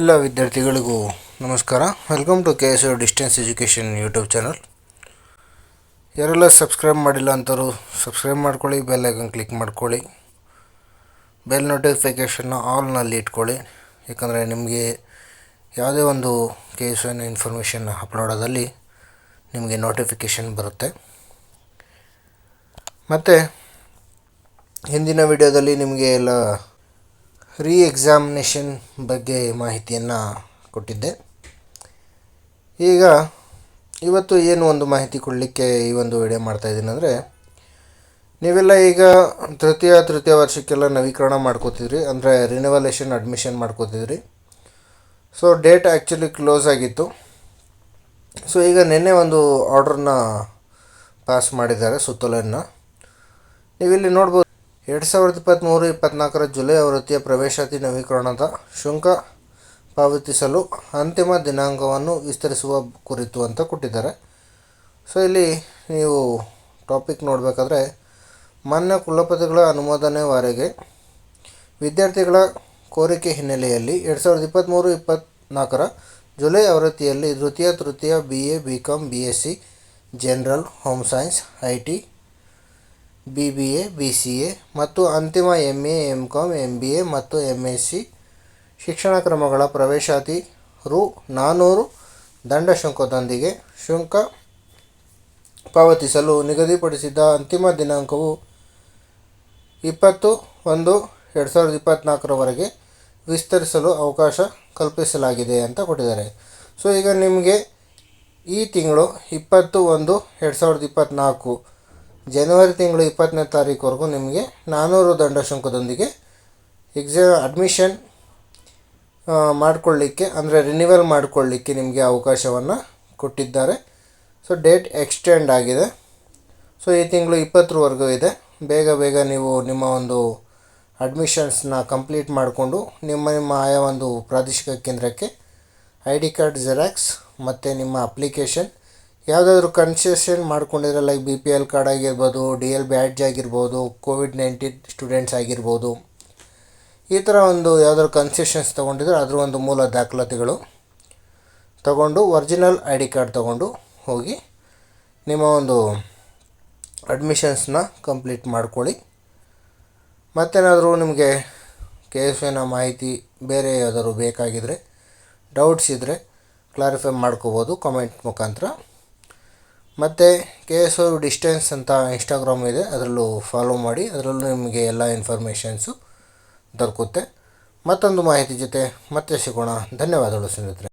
ಎಲ್ಲ ವಿದ್ಯಾರ್ಥಿಗಳಿಗೂ ನಮಸ್ಕಾರ. Welcome to K S U distance education YouTube channel ಯಾರೆಲ್ಲ ಸಬ್ಸ್ಕ್ರೈಬ್ ಮಾಡಿಲ್ಲ ಅಂಥವ್ರು ಸಬ್ಸ್ಕ್ರೈಬ್ ಮಾಡ್ಕೊಳ್ಳಿ ಬೆಲ್ ಐಕನ್ ಕ್ಲಿಕ್ ಮಾಡ್ಕೊಳ್ಳಿ. ಬೆಲ್ ನೋಟಿಫಿಕೇಷನ್ನ ಆಲ್ನಲ್ಲಿ ಇಟ್ಕೊಳ್ಳಿ. ಯಾಕಂದರೆ ನಿಮಗೆ ಯಾವುದೇ ಒಂದು ಕೆ ಎಸ್ ಎನ್ ಇನ್ಫಾರ್ಮೇಷನ್ ಅಪ್ಲೋಡೋದಲ್ಲಿ ನಿಮಗೆ ನೋಟಿಫಿಕೇಷನ್ ಬರುತ್ತೆ. ಮತ್ತು, ಹಿಂದಿನ ವಿಡಿಯೋದಲ್ಲಿ ನಿಮಗೆ ಎಲ್ಲ ರೀ ಎಕ್ಸಾಮಿನೇಷನ್ ಬಗ್ಗೆ ಮಾಹಿತಿಯನ್ನು ಕೊಟ್ಟಿದ್ದೆ. ಈಗ ಇವತ್ತು ಏನು ಒಂದು ಮಾಹಿತಿ ಕೊಡಲಿಕ್ಕೆ ಈ ಒಂದು ವಿಡಿಯೋ ಮಾಡ್ತಾಯಿದ್ದೀನಿ ಅಂದರೆ, ನೀವೆಲ್ಲ ಈಗ ತೃತೀಯ ತೃತೀಯ ವರ್ಷಕ್ಕೆಲ್ಲ ನವೀಕರಣ ಮಾಡ್ಕೋತಿದ್ರಿ, ಅಂದರೆ ರಿನೋವಲೇಷನ್ ಅಡ್ಮಿಷನ್ ಮಾಡ್ಕೋತಿದ್ರಿ. ಸೊ ಡೇಟ್ ಆ್ಯಕ್ಚುಲಿ ಕ್ಲೋಸ್ ಆಗಿತ್ತು. ಸೊ ಈಗ ನಿನ್ನೆ ಒಂದು ಆರ್ಡ್ರನ್ನ ಪಾಸ್ ಮಾಡಿದ್ದಾರೆ ಸುತ್ತೋಲೆಯನ್ನು. ನೀವಿಲ್ಲಿ ನೋಡ್ಬೋದು ಎರಡು ಸಾವಿರದ ಇಪ್ಪತ್ತ್ಮೂರು ಇಪ್ಪತ್ತ್ನಾಲ್ಕರ ಜುಲೈ ಆವೃತ್ತಿಯ ಪ್ರವೇಶಾತಿ ನವೀಕರಣದ ಶುಂಕ ಪಾವತಿಸಲು ಅಂತಿಮ ದಿನಾಂಕವನ್ನು ವಿಸ್ತರಿಸುವ ಕುರಿತು ಅಂತ ಕೊಟ್ಟಿದ್ದಾರೆ. ಸೊ ಇಲ್ಲಿ ನೀವು ಟಾಪಿಕ್ ನೋಡಬೇಕಾದ್ರೆ, ಮಾನ್ಯ ಕುಲಪತಿಗಳ ಅನುಮೋದನೆ ಅನುಮೋದನೆವರೆಗೆ ವಿದ್ಯಾರ್ಥಿಗಳ ಕೋರಿಕೆ ಹಿನ್ನೆಲೆಯಲ್ಲಿ ಎರಡು ಸಾವಿರದ ಇಪ್ಪತ್ತ್ಮೂರು ಇಪ್ಪತ್ತ್ನಾಲ್ಕರ ಜುಲೈ ಆವೃತ್ತಿಯಲ್ಲಿ ತೃತೀಯ ತೃತೀಯ B A B Com B S C general home science I T B B A B C A ಮತ್ತು ಅಂತಿಮ M A M Com M B A ಮತ್ತು ಎಂ ಎಸ್ ಸಿ ಶಿಕ್ಷಣ ಕ್ರಮಗಳ ಪ್ರವೇಶಾತಿ ರು ನಾನ್ನೂರು ದಂಡ ಶುಂಕದೊಂದಿಗೆ ಶುಂಕ ಪಾವತಿಸಲು ನಿಗದಿಪಡಿಸಿದ ಅಂತಿಮ ದಿನಾಂಕವು ಇಪ್ಪತ್ತು ಒಂದು ಎರಡು ಸಾವಿರದ ಇಪ್ಪತ್ತ್ನಾಲ್ಕರವರೆಗೆ ವಿಸ್ತರಿಸಲು ಅವಕಾಶ ಕಲ್ಪಿಸಲಾಗಿದೆ ಅಂತ ಕೊಟ್ಟಿದ್ದಾರೆ. ಸೊ, ಈಗ ನಿಮಗೆ ಈ ತಿಂಗಳು ಇಪ್ಪತ್ತು ಒಂದು ಎರಡು ಸಾವಿರದ ಇಪ್ಪತ್ತ್ನಾಲ್ಕು ಜನವರಿ ತಿಂಗಳು ಇಪ್ಪತ್ತನೇ ತಾರೀಕುವರೆಗೂ ನಿಮಗೆ ನಾನ್ನೂರು ದಂಡ ಶುಂಕದೊಂದಿಗೆ ಎಕ್ಸಾ ಅಡ್ಮಿಷನ್ ಮಾಡಿಕೊಳ್ಳಿಕ್ಕೆ, ಅಂದರೆ ರಿನಿವಲ್ ಮಾಡಿಕೊಳ್ಳಿಕ್ಕೆ ನಿಮಗೆ ಅವಕಾಶವನ್ನು ಕೊಟ್ಟಿದ್ದಾರೆ. ಸೊ ಡೇಟ್ ಎಕ್ಸ್ಟೆಂಡ್ ಆಗಿದೆ. ಸೊ ಈ ತಿಂಗಳು ಇಪ್ಪತ್ತರವರೆಗೂ ಇದೆ. ಬೇಗ ಬೇಗ ನೀವು ನಿಮ್ಮ ಒಂದು ಅಡ್ಮಿಷನ್ಸ್ನ ಕಂಪ್ಲೀಟ್ ಮಾಡಿಕೊಂಡು ನಿಮ್ಮ ನಿಮ್ಮ ಆಯಾ ಒಂದು ಪ್ರಾದೇಶಿಕ ಕೇಂದ್ರಕ್ಕೆ ಐ ಡಿ ಕಾರ್ಡ್ ಜೆರಾಕ್ಸ್ ಮತ್ತು ನಿಮ್ಮ ಅಪ್ಲಿಕೇಶನ್ ಯಾವುದಾದ್ರೂ ಕನ್ಸೆಷನ್ ಮಾಡ್ಕೊಂಡಿದ್ರೆ like B P L card ಆಗಿರ್ಬೋದು ಡಿ ಎಲ್ ಬ್ಯಾಡ್ಜ್ ಆಗಿರ್ಬೋದು ಕೋವಿಡ್ ನೈನ್ಟೀನ್ ಸ್ಟೂಡೆಂಟ್ಸ್ ಆಗಿರ್ಬೋದು, ಈ ಥರ ಒಂದು ಯಾವುದಾದ್ರು ಕನ್ಸೆಷನ್ಸ್ ತೊಗೊಂಡಿದ್ರೆ ಅದರ ಒಂದು ಮೂಲ ದಾಖಲಾತಿಗಳು ತಗೊಂಡು ಒರಿಜಿನಲ್ ಐ ಡಿ ಕಾರ್ಡ್ ತೊಗೊಂಡು ಹೋಗಿ ನಿಮ್ಮ ಒಂದು ಅಡ್ಮಿಷನ್ಸ್ನ ಕಂಪ್ಲೀಟ್ ಮಾಡ್ಕೊಳ್ಳಿ. ಮತ್ತೇನಾದರೂ ನಿಮಗೆ ಕೆ ಎಫ್ ಎನ ಮಾಹಿತಿ ಬೇರೆ ಯಾವುದಾದ್ರು ಬೇಕಾಗಿದ್ದರೆ ಡೌಟ್ಸ್ ಇದ್ದರೆ ಕ್ಲಾರಿಫೈ ಮಾಡ್ಕೋಬೋದು ಕಾಮೆಂಟ್ ಮುಖಾಂತರ. ಮತ್ತು ಕೆ ಎಸ್ ಓ ಡಿಸ್ಟೆನ್ಸ್ ಅಂತ ಇನ್ಸ್ಟಾಗ್ರಾಮ್ ಇದೆ. ಅದರಲ್ಲೂ ಫಾಲೋ ಮಾಡಿ. ಅದರಲ್ಲೂ ನಿಮಗೆ ಎಲ್ಲ ಇನ್ಫಾರ್ಮೇಷನ್ಸು ದೊರಕುತ್ತೆ. ಮತ್ತೊಂದು ಮಾಹಿತಿ ಜೊತೆ ಮತ್ತೆ ಸಿಗೋಣ. ಧನ್ಯವಾದಗಳು ಸ್ನೇಹಿತರೆ.